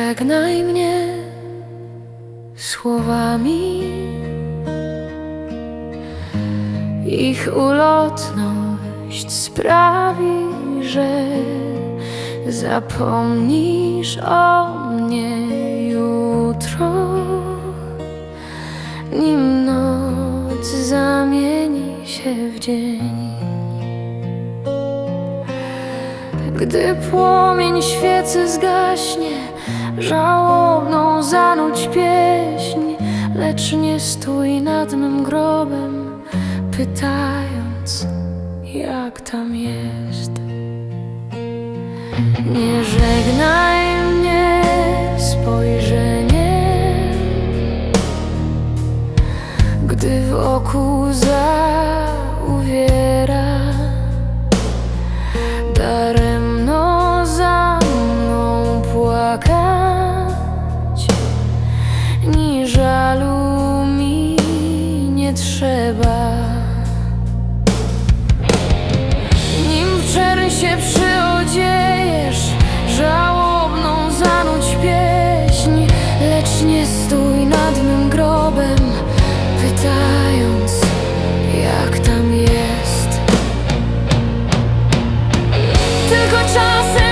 Żegnaj mnie słowami. Ich ulotność sprawi, że zapomnisz o mnie jutro, nim noc zamieni się w dzień. Gdy płomień świecy zgaśnie, żałobną zanuć pieśń, lecz nie stój nad mym grobem, pytając, jak tam jest. Nie żegnaj mnie spojrzeniem, gdy wokół zauwiera. Stój nad mym grobem, pytając, jak tam jest. Tylko czasem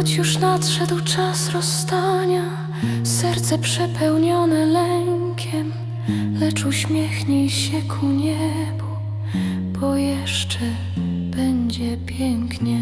Choć już nadszedł czas rozstania, serce przepełnione lękiem, lecz uśmiechnij się ku niebu, bo jeszcze będzie pięknie.